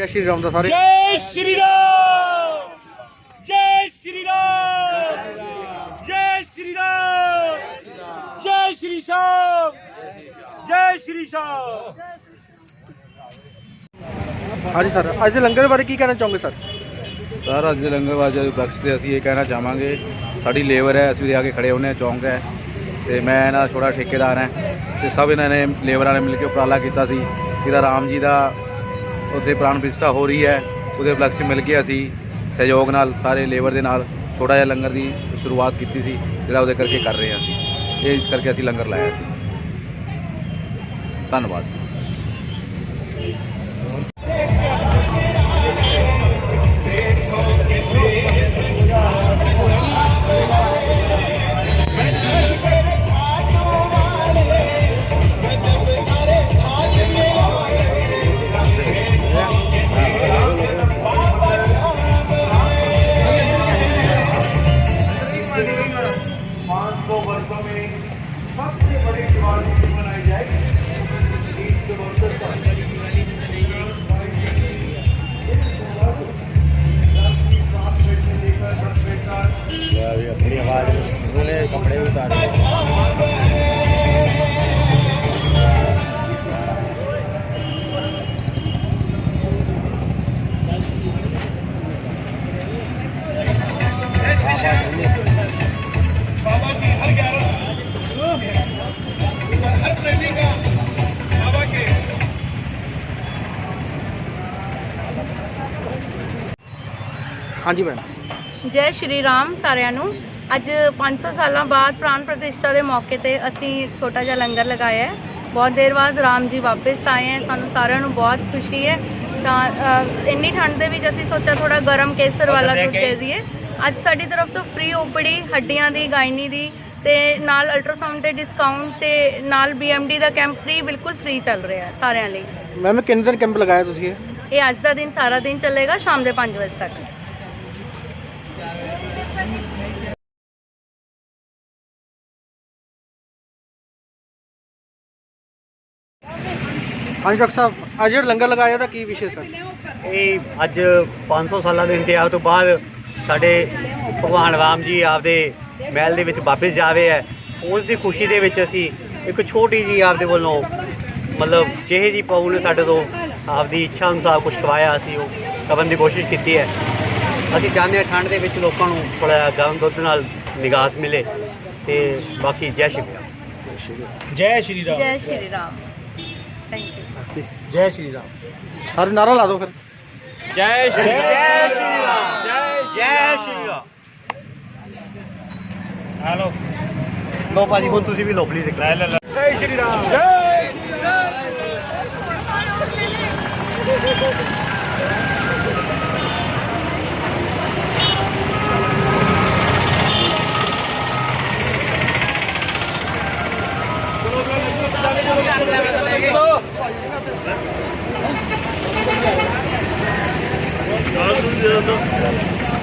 ਜੈ ਸ਼੍ਰੀ ਰਾਮ ਦਾ ਸਾਰੇ। ਜੈ ਸ਼੍ਰੀ ਰਾਮ! ਜੈ ਸ਼੍ਰੀ ਰਾਮ! ਜੈ ਸ਼੍ਰੀ ਰਾਮ! ਜੈ ਸ਼੍ਰੀ ਸ਼ਾਮ! ਜੈ ਸ਼੍ਰੀ ਸ਼ਾਮ! ਹਾਂਜੀ ਸਰ ਅੱਜ ਦੇ ਲੰਗਰ ਬਾਰੇ ਕੀ ਕਹਿਣਾ ਚਾਹੋਗੇ ਸਰ? ਸਰ ਅੱਜ ਦੇ ਲੰਗਰ ਦੇ ਬਖਸ਼ ਤੇ ਅਸੀਂ ਇਹ ਕਹਿਣਾ ਚਾਹਾਂਗੇ ਸਾਡੀ ਲੇਬਰ ਹੈ ਅਸੀਂ ਵੀ ਆ ਕੇ ਖੜੇ ਹੁੰਦੇ ਹਾਂ ਚੌਂਕ ਹੈ। ਤੇ ਮੈਂ ਇਹਨਾਂ ਦਾ ਛੋਟਾ ਠੇਕੇਦਾਰ ਹਾਂ ਤੇ ਸਭ ਇਹਨਾਂ ਨੇ ਲੇਬਰਾਂ ਨੇ ਮਿਲ ਕੇ ਉਪਰਾਲਾ ਕੀਤਾ ਸੀ। ਜਿਹਦਾ ਰਾਮ ਜੀ ਦਾ ਉੱਥੇ ਪ੍ਰਾਣ ਪ੍ਰਤਿਸ਼ਠਾ ਹੋ ਰਹੀ ਹੈ, ਉਹਦੇ ਉਪਲਕਸ਼ ਮਿਲ ਕੇ ਅਸੀਂ ਸਹਿਯੋਗ ਨਾਲ, ਸਾਰੇ ਲੇਬਰ ਦੇ ਨਾਲ ਛੋਟਾ ਜਿਹਾ ਲੰਗਰ ਦੀ ਸ਼ੁਰੂਆਤ ਕੀਤੀ ਸੀ, ਜਿਹੜਾ ਉਹਦੇ ਕਰਕੇ ਕਰ ਰਹੇ ਹਾਂ ਅਸੀਂ। ਇਹ ਇਸ ਕਰਕੇ ਅਸੀਂ ਲੰਗਰ ਲਾਇਆ ਸੀ। ਧੰਨਵਾਦ। ਹਾਂਜੀ ਮੈਡਮ। ਜੈ ਸ਼੍ਰੀ ਰਾਮ ਸਾਰਿਆਂ ਨੂੰ। ਅੱਜ 500 ਸਾਲਾਂ ਬਾਅਦ ਪ੍ਰਾਨ ਪ੍ਰਤਿਸ਼ਠਾ ਦੇ ਮੌਕੇ ਤੇ ਅਸੀਂ ਛੋਟਾ ਜਿਹਾ ਲੰਗਰ ਲਗਾਇਆ ਹੈ। ਬਹੁਤ ਦੇਰ ਬਾਅਦ ਰਾਮ ਜੀ ਵਾਪਸ ਆਏ ਹੈ। ਸਾਨੂੰ ਸਾਰਿਆਂ ਨੂੰ ਬਹੁਤ ਖੁਸ਼ੀ ਹੈ। ਤਾਂ ਅ, ਇੰਨੀ ਠੰਡ ਦੇ ਵਿੱਚ ਅਸੀਂ ਸੋਚਿਆ ਥੋੜਾ ਗਰਮ ਕੇਸਰ ਵਾਲਾ ਦੁੱਧ ਦੇ ਦਈਏ ਅੱਜ ਸਾਡੀ ਤਰਫ ਤੋਂ ਫ੍ਰੀ ਓਪੀਡੀ ਹੱਡੀਆਂ ਦੀ ਗਾਇਨੀ ਦੀ ਤੇ ਨਾਲ ਅਲਟਰਾਸਾਊਂਡ ਤੇ ਡਿਸਕਾਊਂਟ ਤੇ ਨਾਲ ਬੀਐਮਡੀ ਦਾ ਕੈਂਪ ਫ੍ਰੀ ਬਿਲਕੁਲ ਫ੍ਰੀ ਚੱਲ ਰਿਹਾ ਹੈ ਸਾਰਿਆਂ ਲਈ। ਮੈਮ ਕਿੰਨੇ ਦਿਨ ਕੈਂਪ ਲਗਾਇਆ ਤੁਸੀਂ ਇਹ? ਇਹ ਅੱਜ ਦਾ ਦਿਨ ਸਾਰਾ ਦਿਨ ਚੱਲੇਗਾ ਸ਼ਾਮ ਦੇ 5 ਵਜੇ ਤੱਕ। ਹਾਂਜੀ ਡਾਕਟਰ ਸਾਹਿਬ ਅੱਜ ਜਿਹੜਾ ਲੰਗਰ ਲਗਾਇਆ ਉਹਦਾ ਕੀ ਵਿਸ਼ੇ ਸਰ ਇਹ ਅੱਜ 500 ਸਾਲਾਂ ਦੇ ਇੰਤਜ਼ਾਰ ਤੋਂ ਬਾਅਦ ਸਾਡੇ ਭਗਵਾਨ ਰਾਮ ਜੀ ਆਪਦੇ ਮਹਿਲ ਦੇ ਵਿੱਚ ਵਾਪਸ ਜਾ ਰਹੇ ਹੈ। ਉਸ ਦੀ ਖੁਸ਼ੀ ਦੇ ਵਿੱਚ ਅਸੀਂ ਇੱਕ ਛੋਟੀ ਜੀ ਆਪਦੇ ਵੱਲੋਂ ਮਤਲਬ ਜਿਹੇ ਜੀ ਪਊ ਨੇ ਸਾਡੇ ਤੋਂ ਆਪਦੀ ਇੱਛਾ ਅਨੁਸਾਰ ਕੁਝ ਖਵਾਇਆ ਅਸੀਂ ਉਹ ਕਰਨ ਦੀ ਕੋਸ਼ਿਸ਼ ਕੀਤੀ ਹੈ। ਅਸੀਂ ਚਾਹੁੰਦੇ ਹਾਂ ਠੰਡ ਦੇ ਵਿੱਚ ਲੋਕਾਂ ਨੂੰ ਜਿਹਾ ਗਰਮ ਦੁੱਧ ਨਾਲ ਨਿਗਾਸ ਮਿਲੇ ਤੇ ਬਾਕੀ ਜੈ ਸ਼੍ਰੀ ਰਾਮ। ਜੈ ਸ਼੍ਰੀ ਰਾਮ। ਜੈ ਸ਼੍ਰੀ ਰਾਮ। ਥੈਂਕ ਯੂ ਜੈ ਸ਼੍ਰੀ ਰਾਮ। ਸਾਰੇ ਨਾਰਾ ਲਾ ਦਿਓ ਫਿਰ। ਜੈ ਸ਼੍ਰੀ ਜੈ ਸ਼੍ਰੀ ਰਾਮ। ਜੈ ਜੈ ਸ਼੍ਰੀ ਰਾਮ। ਹਲੋ। ਲੋ ਭਾਜੀ ਹੁਣ ਤੁਸੀਂ ਵੀ ਲੋ ਪਲੀਜ਼ ਲੈ ਲੈ ਜੈ ਸ਼੍ਰੀ ਰਾਮ। ਜੈ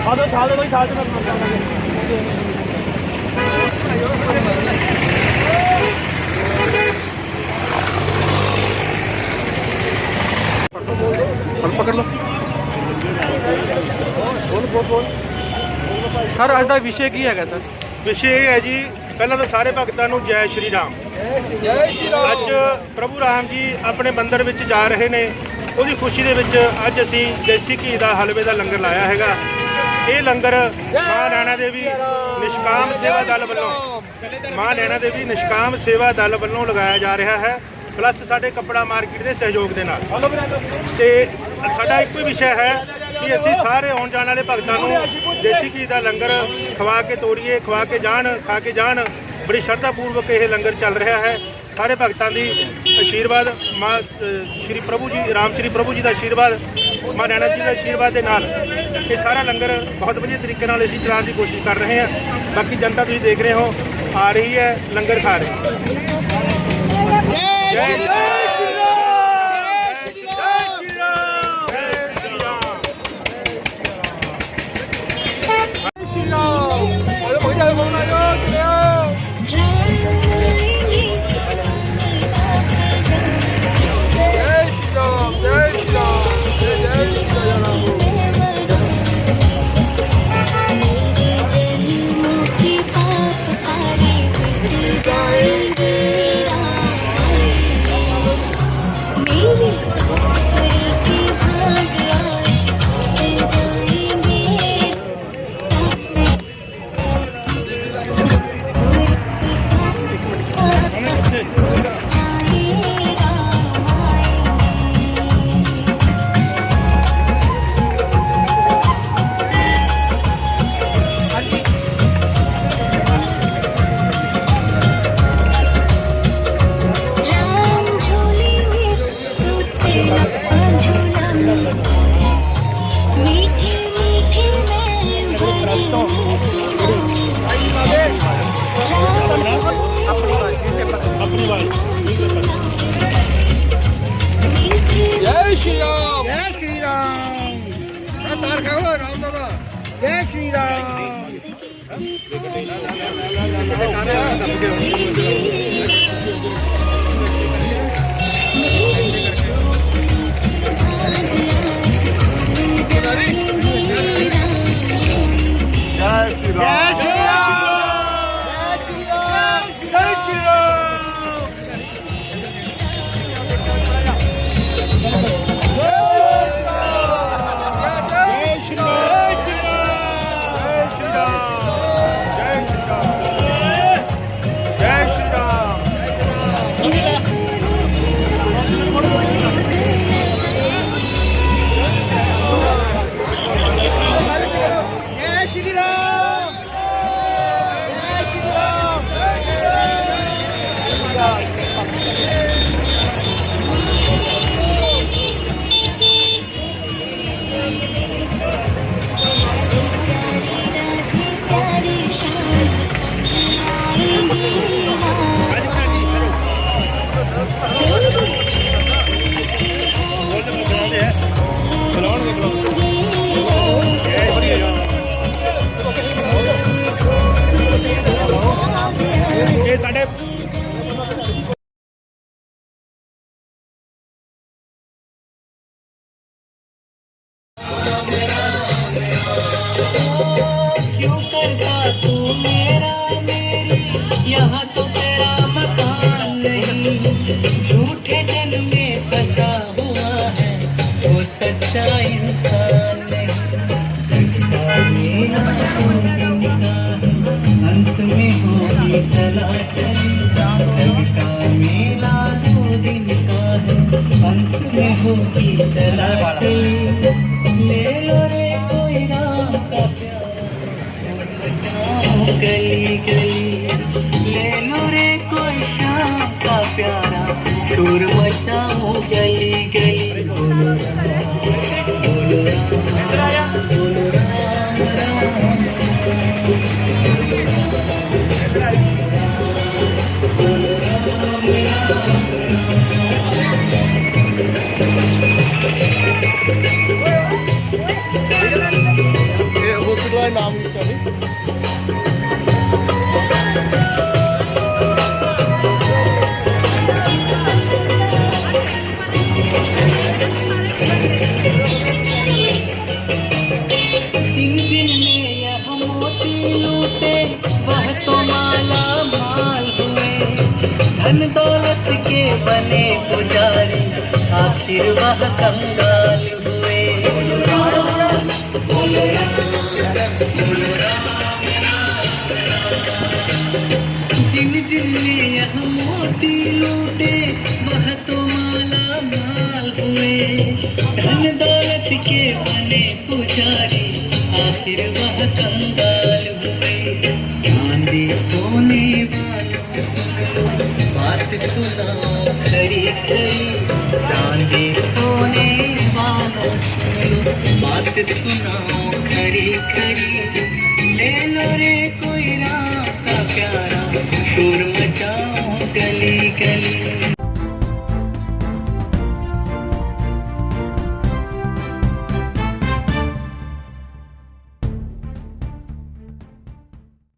ਆਦੋ ਛਾਲ ਦੇ ਕੋਈ ਛਾਲ ਤੇ ਹੁਣ ਪਕੜ ਲਓ ਸਰ ਅੱਜ ਦਾ ਵਿਸ਼ੇ ਕੀ ਹੈਗਾ ਸਰ? ਵਿਸ਼ੇ ਇਹ ਹੈ ਜੀ ਪਹਿਲਾਂ ਤਾਂ ਸਾਰੇ ਭਗਤਾਂ ਨੂੰ ਜੈ ਸ਼੍ਰੀ ਰਾਮ। ਜੈ ਸ਼੍ਰੀ ਅੱਜ ਪ੍ਰਭੂ ਰਾਮ ਜੀ ਆਪਣੇ ਮੰਦਿਰ ਵਿੱਚ ਜਾ ਰਹੇ ਨੇ। ਉਹਦੀ ਖੁਸ਼ੀ ਦੇ ਵਿੱਚ ਅੱਜ ਅਸੀਂ ਦੇਸੀ ਘੀ ਦਾ ਹਲਵੇ ਦਾ ਲੰਗਰ ਲਾਇਆ ਹੈਗਾ। ਇਹ ਲੰਗਰ ਮਾਂ ਨੈਣਾ ਦੇਵੀ ਨਿਸ਼ਕਾਮ ਸੇਵਾ ਦਲ ਵੱਲੋਂ ਮਾਂ ਨੈਣਾ ਦੇਵੀ ਨਿਸ਼ਕਾਮ ਸੇਵਾ ਦਲ ਵੱਲੋਂ ਲਗਾਇਆ ਜਾ ਰਿਹਾ ਹੈ। ਪਲੱਸ ਸਾਡੇ ਕੱਪੜਾ ਮਾਰਕੀਟ ਦੇ ਸਹਿਯੋਗ ਦੇ ਨਾਲ। ਤੇ ਸਾਡਾ ਇੱਕੋ ਹੀ ਵਿਸ਼ਾ ਹੈ ਕਿ ਅਸੀਂ ਸਾਰੇ ਆਉਣ ਜਾਣ ਵਾਲੇ ਭਗਤਾਂ ਨੂੰ ਦੇਸੀ ਘੀ ਦਾ ਲੰਗਰ ਖਵਾ ਕੇ ਤੋੜੀਏ, ਖਵਾ ਕੇ ਜਾਣ, ਖਾ ਕੇ ਜਾਣ। ਬੜੀ ਸ਼ਰਧਾ ਪੂਰਵਕ ਇਹ ਲੰਗਰ ਚੱਲ ਰਿਹਾ ਹੈ। ਸਾਰੇ ਭਗਤਾਂ ਦੀ ਆਸ਼ੀਰਵਾਦ ਮਾਂ ਸ਼੍ਰੀ ਪ੍ਰਭੂ ਜੀ, ਰਾਮ ਸ਼੍ਰੀ ਪ੍ਰਭੂ ਜੀ ਦਾ ਆਸ਼ੀਰਵਾਦ ਮਾਂ ਨੈਣਾ ਜੀ ਦਾ ਆਸ਼ੀਰਵਾਦ ਦੇ ਨਾਲ ਇਹ ਸਾਰਾ ਲੰਗਰ ਬਹੁਤ ਵਧੀਆ ਤਰੀਕੇ ਨਾਲ ਅਸੀਂ ਚਲਾਉਣ ਦੀ ਕੋਸ਼ਿਸ਼ ਕਰ ਰਹੇ ਹਾਂ। ਬਾਕੀ ਜਨਤਾ ਤੁਸੀਂ ਦੇਖ ਰਹੇ ਹੋ, ਆ ਰਹੀ ਹੈ ਲੰਗਰ ਖਾ ਰਹੀ। ਹੈ ਜੈ ਸ਼੍ਰੀ ਰਾਮ ਮੇਰੀ Yep. चला ले लो रे कोई राम का प्यारा गली गली ले लो रे कोई शाम का प्यारा शोर मचाओ गली गली बोलो राम बोलो राम धन दौलत के बने पुजारी आखिर वह कंगाल हुए बोलो राम, बोलो राम, बोलो राम, जिन जिन ने यह मोती लूटे वह तो माला माल हुए धन दौलत के बने पुजारी आखिर वह कंगाल हुए चांदी सोने वालों सुनो सुना खरी खरी जान भी सोने वालों बात सुनाओ खरी